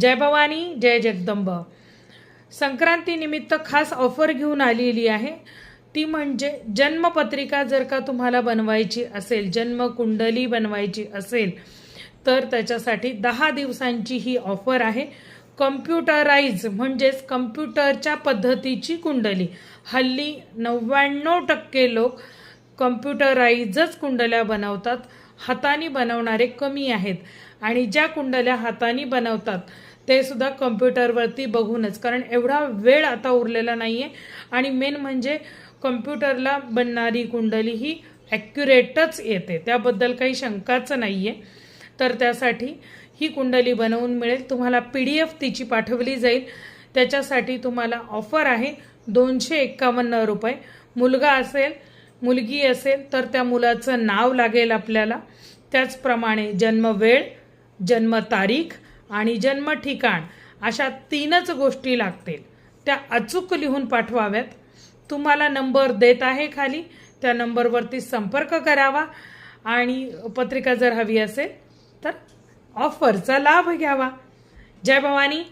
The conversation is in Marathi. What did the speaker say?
जय भवानी जय जगदंब. संक्रांतीनिमित्त खास ऑफर घेऊन आलेली आहे. ती म्हणजे जन्मपत्रिका जर का तुम्हाला बनवायची असेल जन्मकुंडली बनवायची असेल तर त्याच्यासाठी दहा दिवसांची ही ऑफर आहे. कम्प्युटराईज म्हणजेच कम्प्युटरच्या पद्धतीची कुंडली. हल्ली नव्याण्णव टक्के लोक कम्प्युटराईजच कुंडल्या बनवतात. हाताने बनवणारे कमी आहेत. आणि ज्या कुंडल्या हाताने बनवतात ते सुद्धा कम्प्युटरवरती बघूनच. कारण एवढा वेळ आता उरलेला नाही आहे आणि मेन म्हणजे कम्प्युटरला बनणारी कुंडली ही ॲक्युरेटच येते. त्याबद्दल काही शंकाच नाही आहे तर त्यासाठी ही कुंडली बनवून मिळेल. तुम्हाला पी डी एफ तिची पाठवली जाईल. त्याच्यासाठी तुम्हाला ऑफर आहे दोनशे एक्कावन्न रुपये. मुलगा असेल मुलगी असेल तर त्या मुलाचं नाव लागेल आपल्याला. त्याचप्रमाणे जन्मवेळ जन्मतारीख आणि जन्म ठिकाण अशा तीनच गोष्टी लागतील. त्या अचूक लिहून पाठवाव्यात. तुम्हाला नंबर देत आहे खाली. त्या नंबरवरती संपर्क करावा. आणि पत्रिका जर हवी असेल तर ऑफरचा लाभ घ्यावा. जय भवानी.